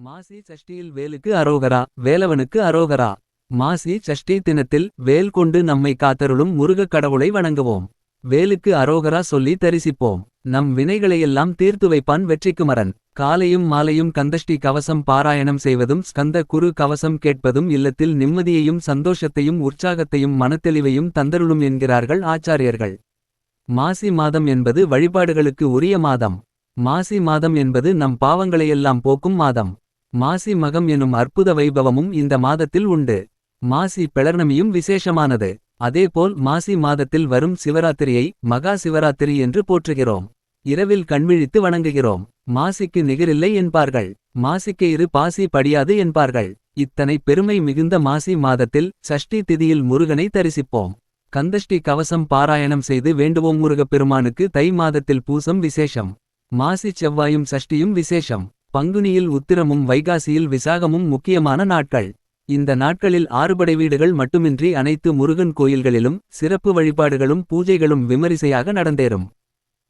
மாசி சஷ்டியில் வேலுக்கு அரோகரா வேலவனுக்கு அரோகரா. மாசி சஷ்டி தினத்தில் வேல் கொண்டு நம்மை காத்தருளும் முருகக் கடவுளை வணங்குவோம். வேலுக்கு அரோகரா சொல்லி தரிசிப்போம். நம் வினைகளையெல்லாம் தீர்த்து வைப்பான் வெற்றிக்குமரன். காலையும் மாலையும் கந்தஷ்டி கவசம் பாராயணம் செய்வதும் ஸ்கந்த குரு கவசம் கேட்பதும் இல்லத்தில் நிம்மதியையும் சந்தோஷத்தையும் உற்சாகத்தையும் மனத்தெளிவையும் தந்தருளும் என்கிறார்கள் ஆச்சாரியர்கள். மாசி மாதம் என்பது வழிபாடுகளுக்கு உரிய மாதம். மாசி மாதம் என்பது நம் பாவங்களையெல்லாம் போக்கும் மாதம். மாசி மகம் எனும் அற்புத வைபவமும் இந்த மாதத்தில் உண்டு. மாசி பிளர்ணமியும் விசேஷமானது. அதேபோல் மாசி மாதத்தில் வரும் சிவராத்திரியை மகா சிவராத்திரி என்று போற்றுகிறோம். இரவில் கண்விழித்து வணங்குகிறோம். மாசிக்கு நிகரில்லை என்பார்கள். மாசிக்கு இரு பாசி படியாது என்பார்கள். இத்தனை பெருமை மிகுந்த மாசி மாதத்தில் சஷ்டி திதியில் முருகனை தரிசிப்போம். கந்தஷ்டி கவசம் பாராயணம் செய்து வேண்டுவோம் முருகப் பெருமானுக்கு தை மாதத்தில் பூசம் விசேஷம். மாசி செவ்வாயும் சஷ்டியும் விசேஷம். பங்குனியில் உத்திரமும் வைகாசியில் விசாகமும் முக்கியமான நாட்கள். இந்த நாட்களில் ஆறுபடை வீடுகள் மட்டுமின்றி அனைத்து முருகன் கோயில்களிலும் சிறப்பு வழிபாடுகளும் பூஜைகளும் விமரிசையாக நடந்தேறும்.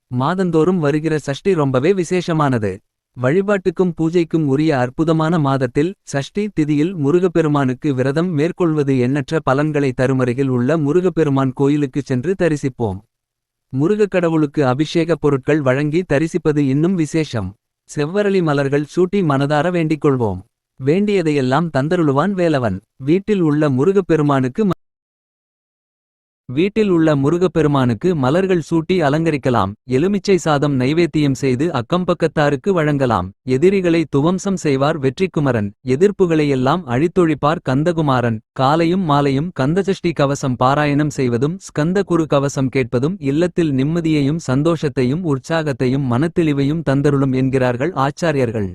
மாதந்தோறும் வருகிற சஷ்டி ரொம்பவே விசேஷமானது. வழிபாட்டுக்கும் பூஜைக்கும் உரிய அற்புதமான மாதத்தில் சஷ்டி திதியில் முருகப்பெருமானுக்கு விரதம் மேற்கொள்வது எண்ணற்ற பலன்களை தருமருகில் உள்ள முருகப்பெருமான் கோயிலுக்குச் சென்று தரிசிப்போம். முருகக் கடவுளுக்கு அபிஷேகப் பொருட்கள் வழங்கி தரிசிப்பது இன்னும் விசேஷம். செவ்வரளி மலர்கள் சூட்டி மனதார வேண்டிக் கொள்வோம். வேண்டியதையெல்லாம் தந்தருளுவான் வேலவன். வீட்டில் உள்ள முருகப்பெருமானுக்கு வீட்டில் உள்ள முருகப்பெருமானுக்கு மலர்கள் சூட்டி அலங்கரிக்கலாம் எலுமிச்சை சாதம் நைவேத்தியம் செய்து அக்கம்பக்கத்தாருக்கு வழங்கலாம் எதிரிகளை துவம்சம் செய்வார் வெற்றிக்குமரன் எதிர்ப்புகளையெல்லாம் அழித்தொழிப்பார் கந்தகுமாரன் காலையும் மாலையும் கந்தசஷ்டி கவசம் பாராயணம் செய்வதும் ஸ்கந்த குரு கவசம் கேட்பதும் இல்லத்தில் நிம்மதியையும் சந்தோஷத்தையும் உற்சாகத்தையும் மனத்தெளிவையும் தந்தருளும் என்கிறார்கள் ஆச்சாரியர்கள்.